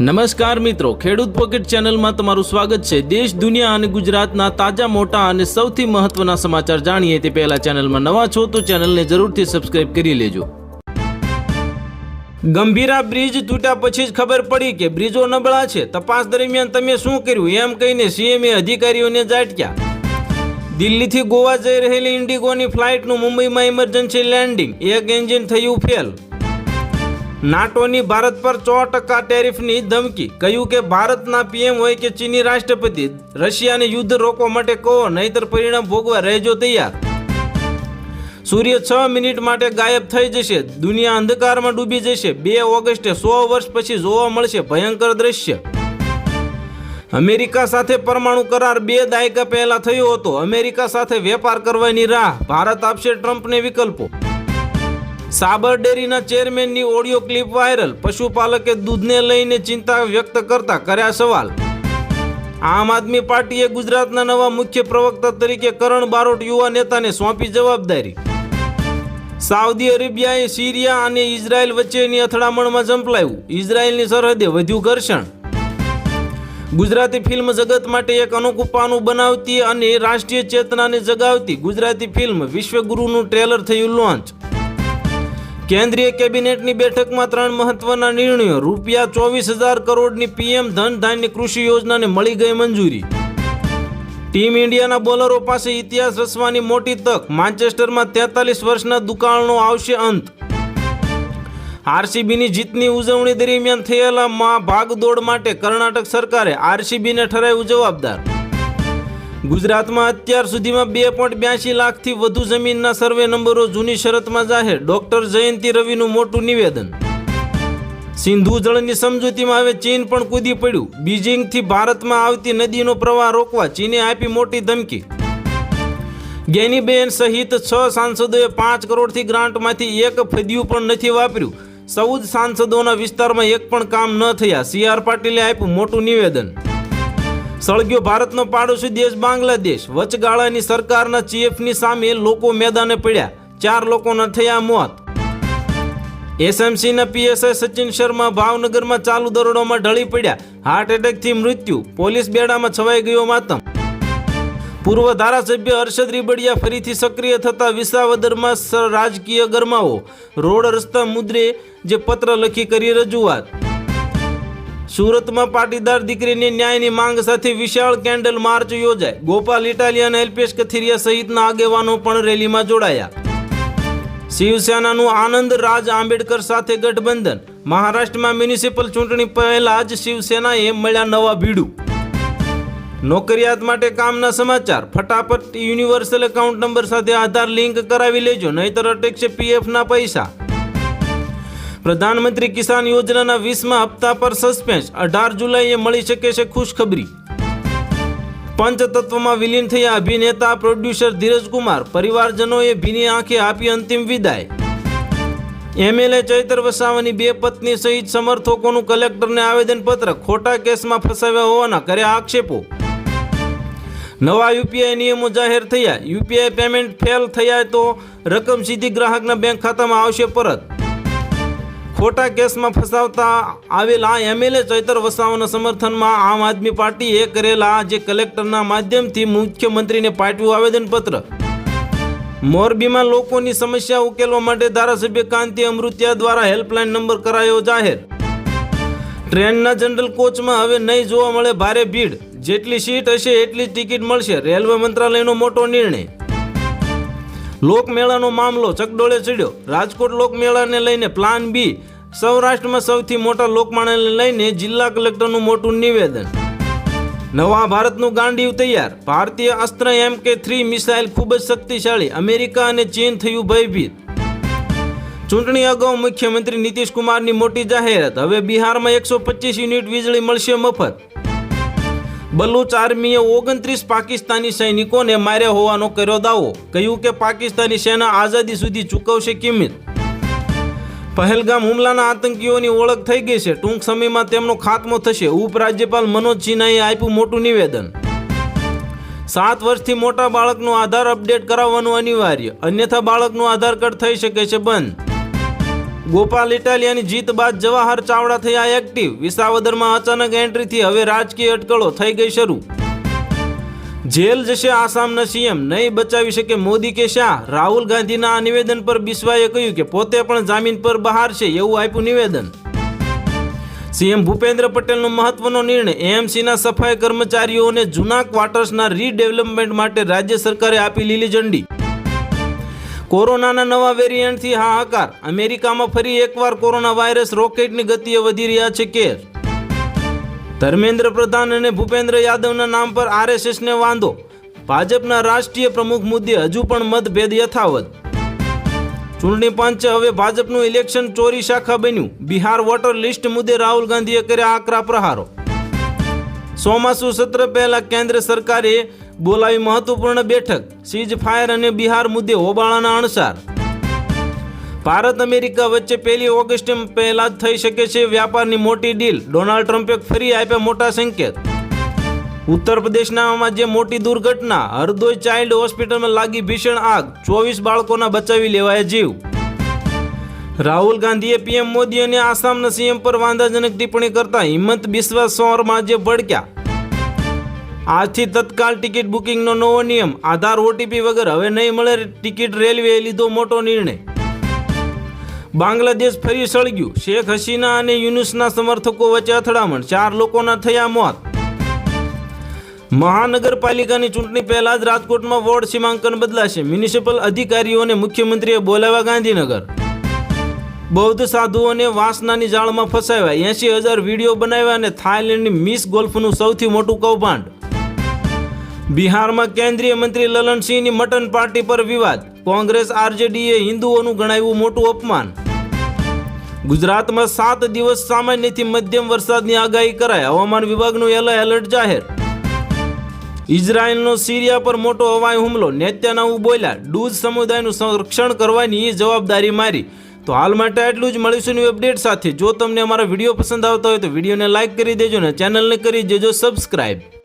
નમસ્કાર મિત્રો, ખેડૂત પોકેટ ચેનલમાં તમારું સ્વાગત છે. દેશ, દુનિયા અને ગુજરાતના તાજા, મોટા અને સૌથી મહત્વના સમાચાર જાણીએ તે પહેલા ચેનલમાં નવા છો તો ચેનલને જરૂરથી સબસ્ક્રાઇબ કરી લેજો. ગંભીરા બ્રિજ તૂટ્યા પછી જ ખબર પડી કે બ્રિજો નબળા છે. તપાસ દરમિયાન તમે શું કર્યું? એમ કહીને સીએમએ અધિકારીઓને જાટક્યા દિલ્હીથી ગોવા જઈ રહેલી ઇન્ડિગોની ફ્લાઇટનું મુંબઈમાં ઇમરજન્સી લેન્ડિંગ એક એન્જિન થયું ફેલ નાટોની ભારત પર સો ટકા ટેરિફની ધમકી. કહ્યું કે ભારતના પીએમ હોય કે ચીની રાષ્ટ્રપતિ, રશિયાને યુદ્ધ રોકવા માટે કહો, નહીતર પરિણામ ભોગવા રહેજો તૈયાર. સૂર્ય છ મિનિટ માટે ગાયબ થઈ જશે. દુનિયા અંધકારમાં ડૂબી જશે. બે ઓગસ્ટે સો વર્ષ પછી જોવા મળશે ભયંકર દ્રશ્ય. અમેરિકા સાથે પરમાણુ કરાર બે દાયકા પહેલા થયો હતો. અમેરિકા સાથે વેપાર કરવાની રાહ. ભારત આપશે ટ્રમ્પને વિકલ્પો. સાબર ડેરીના ચેરમેનની ઓડિયો ક્લિપ વાયરલ. પશુપાલકે દૂધને લઈને ચિંતા વ્યક્ત કરતા કર્યા સવાલ. આમ આદમી પાર્ટીએ ગુજરાતના નવા મુખ્ય પ્રવક્તા તરીકે કરણ બારોટ યુવા નેતાને સોંપી જવાબદારી. સાઉદી અરેબિયાએ સિરિયા અને ઇઝરાયલ વચ્ચેની અથડામણમાં ઝંપલાયું. ઇઝરાયલની સરહદે વધ્યું ઘર્ષણ. ગુજરાતી ફિલ્મ જગત માટે એક અનોખું પાનું બનાવતી અને રાષ્ટ્રીય ચેતનાને જગાવતી ગુજરાતી ફિલ્મ વિશ્વગુરુનું ટ્રેલર થયું લોન્ચ. કેન્દ્રીય કેબિનેટની બેઠકમાં ત્રણ મહત્વના નિર્ણયો. રૂપિયા ચોવીસ હજાર કરોડની પીએમ ધન ધાન્ય કૃષિ યોજનાને મળી ગઈ મંજૂરી. ટીમ ઇન્ડિયાના બોલરો પાસે ઇતિહાસ રચવાની મોટી તક. માન્ચેસ્ટરમાં તેતાલીસ વર્ષના દુકાળનો આવશે અંત. આરસીબીની જીતની ઉજવણી દરમિયાન થયેલા મા ભાગદોડ માટે કર્ણાટક સરકારે આરસીબીને ઠરાવ્યું જવાબદાર. ગુજરાતમાં અત્યાર સુધીમાં બે પોઈન્ટ બ્યાસી લાખથી વધુ જમીનના સર્વે નંબરો જૂની શરતમાં જાહેર. ડોક્ટર જયંતિ રવિનું મોટું નિવેદન. સિંધુ જળની સમજૂતીમાં હવે ચીન પણ કૂદી પડ્યું. બીજિંગથી ભારતમાં આવતી નદીનો પ્રવાહ રોકવા ચીને આપી મોટી ધમકી. ગેનીબેન સહિત છ સાંસદોએ પાંચ કરોડથી ગ્રાન્ટમાંથી એક ફદ્યું પણ નથી વાપર્યું. ચૌદ સાંસદોના વિસ્તારમાં એક પણ કામ ન થયા. સી આર પાટીલે આપ્યું મોટું નિવેદન. સળગ્યો ભારતનો પાડોશી દેશ બાંગ્લાદેશ. વચગાળાની સરકારના ચીફની સામે લોકો મેદાને પડ્યા. ચાર લોકોના થયા મોત. એસએમસીના પીએસઆઈ સચિન શર્મા ભાવનગરમાં ચાલુ દરોડોમાં ઢળી પડ્યા. હાર્ટ એટેકથી મૃત્યુ. પોલીસ બેડામાં છવાઈ ગયો માતમ. પૂર્વ ધારાસભ્ય હર્ષદ રીબડિયા ફરીથી સક્રિય થતા વિસાવદરમાં રાજકીય ગરમાવો. રોડ રસ્તા મુદ્રે જે પત્ર લખી કરી રજૂઆત. સુરતમાં પાટીદાર દીકરીની ન્યાયની માંગ સાથે વિશાળ કેન્ડલ માર્ચ યોજાય. ગોપાલ ઇટાલિયા અને અલ્પેશ કથિરિયા સહિતના આગેવાનો પણ રેલીમાં જોડાયા. શિવસેનાનું આનંદ રાજ આંબેડકર સાથે ગઠબંધન. મહારાષ્ટ્રમાં મ્યુનિસિપલ ચૂંટણી પહેલા જ શિવસેનાએ મળ્યા નવા ભીડું. નોકરિયાત માટે કામના સમાચાર. ફટાફટ યુનિવર્સલ એકાઉન્ટ નંબર સાથે આધાર લિંક કરાવી લેજો, નહીતર અટકશે પીએફના પૈસા. પ્રધાનમંત્રી કિસાન યોજનાના વીસમા હપ્તા પર સસ્પેન્સ અઢાર જુલાઈએ મળી શકે છે ખુશખબરી. પંચતત્વમાં વિલીન થયા અભિનેતા પ્રોડ્યુસર ધીરજ કુમાર પરિવારજનોએ ભીની આંખે આપી અંતિમ વિદાય. એમએલએ ચૈતર વસાવાની બે પત્ની સહિત સમર્થકોનું કલેક્ટરને આવેદનપત્ર ખોટા કેસમાં ફસાવ્યા હોવાના કર્યા આક્ષેપો. નવા યુપીઆઈ નિયમો જાહેર થયા. યુપીઆઈ પેમેન્ટ ફેલ થયા તો રકમ સીધી ગ્રાહકના બેંક ખાતામાં આવશે પરત. ખોટા કેસમાં ફસાવતા આવેલા એમએલએ ચૈતર વસાવાના સમર્થનમાં આમ આદમી પાર્ટીએ કરેલા જે કલેક્ટરના માધ્યમથી મુખ્યમંત્રીને પાઠવ્યું આવેદનપત્ર. મોરબીમાં લોકોની સમસ્યા ઉકેલવા માટે ધારાસભ્ય કાંતિ અમૃતિયા દ્વારા હેલ્પલાઇન નંબર કરાયો જાહેર. ટ્રેનના જનરલ કોચમાં હવે નહીં જોવા મળે ભારે ભીડ. જેટલી સીટ હશે એટલી જ ટિકિટ મળશે, રેલવે મંત્રાલયનો મોટો નિર્ણય. લોકમેળાનો મામલો ચકડોળે ચડ્યો. રાજકોટ લોકમેળાને લઈને પ્લાન બી. સૌરાષ્ટ્રમાં સૌથી મોટા લોકમાણ્યને લઈને જિલ્લા કલેક્ટરનું મોટું નિવેદન. નવા ભારતનું ગાંડીવ તૈયાર. ભારતીય અસ્ત્ર એમ કે થ્રી મિસાઇલ ખૂબ જ શક્તિશાળી. અમેરિકા અને ચીન થયું ભયભીત. ચૂંટણી અગાઉ મુખ્યમંત્રી નીતિશ કુમારની મોટી જાહેરાત. હવે બિહારમાં એકસો પચીસ યુનિટ વીજળી મળશે મફત. બલુચ આર્મીએ ઓગણત્રીસ પાકિસ્તાની સૈનિકોને માર્યા હોવાનો કર્યો દાવો. કહ્યું કે પાકિસ્તાની સેના આઝાદી સુધી ચૂકવશે કિંમત. પહેલગામ હુમલાના આતંકીઓની ઓળખ થઈ ગઈ છે. ટૂંક સમયમાં તેમનો ખાત્મો થશે. ઉપરાજ્યપાલ મનોજ સિન્હાએ આપ્યું મોટું નિવેદન. સાત વર્ષથી મોટા બાળકનો આધાર અપડેટ કરાવવાનું અનિવાર્ય. અન્યથા બાળકનું આધાર કાર્ડ થઈ શકે છે બંધ. ગોપાલ ઇટાલિયાની જીત બાદ જવાહર ચાવડા થયા એક્ટિવ વિસાવદરમાં અચાનક એન્ટ્રીથી હવે રાજકીય અટકળો થઈ ગઈ શરૂ. જેલ જશે આસામના સીએમ નહીં બચાવી શકે મોદી કે શાહ. રાહુલ ગાંધીના આ નિવેદન પર બિસ્વાએ કહ્યું કે પોતે પણ જામીન પર બહાર છે એવું આપ્યું નિવેદન. સીએમ ભૂપેન્દ્ર પટેલનો મહત્વનો નિર્ણય. એએમસીના સફાઈ કર્મચારીઓને જૂના ક્વાર્ટર્સના રીડેવલપમેન્ટ માટે રાજ્ય સરકારે આપી લીલી ઝંડી. કોરોનાના નવા વેરિયન્ટથી હાહાકાર. અમેરિકામાં ફરી એકવાર કોરોના વાયરસ રોકેટની ગતિએ વધી રહ્યા છે કેર. ધર્મેન્દ્ર પ્રધાન અને ભૂપેન્દ્ર યાદવના નામ પર આરએસએસને વાંધો. ભાજપના રાષ્ટ્રીય પ્રમુખ મુદ્દે હજુ પણ મતભેદ યથાવત. ચૂંટણી પંચે હવે ભાજપનું ઇલેક્શન ચોરી શાખા બન્યું. બિહાર વોટર લિસ્ટ મુદ્દે રાહુલ ગાંધીએ કર્યા આકરા પ્રહારો. ચોમાસુ સત્ર પહેલા કેન્દ્ર સરકારે બોલાવી મહત્વપૂર્ણ બેઠક. સીઝ ફાયર અને બિહાર મુદ્દે હોબાળાના અણસાર. ભારત અમેરિકા વચ્ચે પહેલી ઓગસ્ટ પહેલા જ થઈ શકે છે વ્યાપારની મોટી ડીલ. ડોનાલ્ડ ટ્રમ્પે ફરી આપ્યા મોટા સંકેત. ઉત્તર પ્રદેશનામાં જે મોટી દુર્ઘટના, હરદોઈ ચાઇલ્ડ હોસ્પિટલમાં લાગી ભીષણ આગ, ચોવીસ બાળકોના બચાવી લેવાયા જીવ. રાહુલ ગાંધીએ પીએમ મોદી અને આસામના સીએમ પર વાંધાજનક ટિપ્પણી કરતા હિંમત બિસ્વા સોરમાં જે ભડક્યા. આજથી તત્કાલ ટિકિટ બુકિંગનો નવો નિયમ. આધાર, ઓટીપી વગર હવે નહીં મળે ટિકિટ, રેલવેએ લીધો મોટો નિર્ણય. બાંગ્લાદેશ ફરી સળગ્યું. શેખ હસીના અને યુનુસના સમર્થકો વચ્ચે અથડામણ. ચાર લોકોના થયા મોત. મહાનગરપાલિકાની ચૂંટણી પહેલા જ રાજકોટમાં વોર્ડ સીમાંકન બદલાશે. મ્યુનિસિપલ અધિકારીઓને મુખ્યમંત્રીએ બોલાવ્યા ગાંધીનગર. બૌદ્ધ સાધુઓને વાસનાની જાળમાં ફસાવ્યા. એસી હજાર વીડિયો બનાવ્યા અને થાઇલેન્ડની મિસ ગોલ્ફનું સૌથી મોટું કૌભાંડ. બિહારમાં કેન્દ્રીય મંત્રી લલનસિંહની મટન પાર્ટી પર વિવાદ. કોંગ્રેસ, આરજેડીએ, હિન્દુઓનું ગણાવ્યું મોટું અપમાન. ગુજરાતમાં સાત દિવસ સામાન્યથી મધ્યમ વરસાદની આગાહી કરાય હવામાન વિભાગનું યલો એલર્ટ જાહેર. ઇઝરાયલનો સિરિયા પર મોટો હવાઈ હુમલો. નેત્યાનાહુ બોલ્યા ડૂઝ સમુદાયનું સંરક્ષણ કરવાની જવાબદારી મારી. તો હાલ માટે આટલું જ. મળીશું new અપડેટ સાથે. જો તમને અમારા વીડિયો પસંદ આવતા હોય તો વિડીયોને લાઇક કરી દેજો ને ચેનલને કરી દેજો સબસ્ક્રાઇબ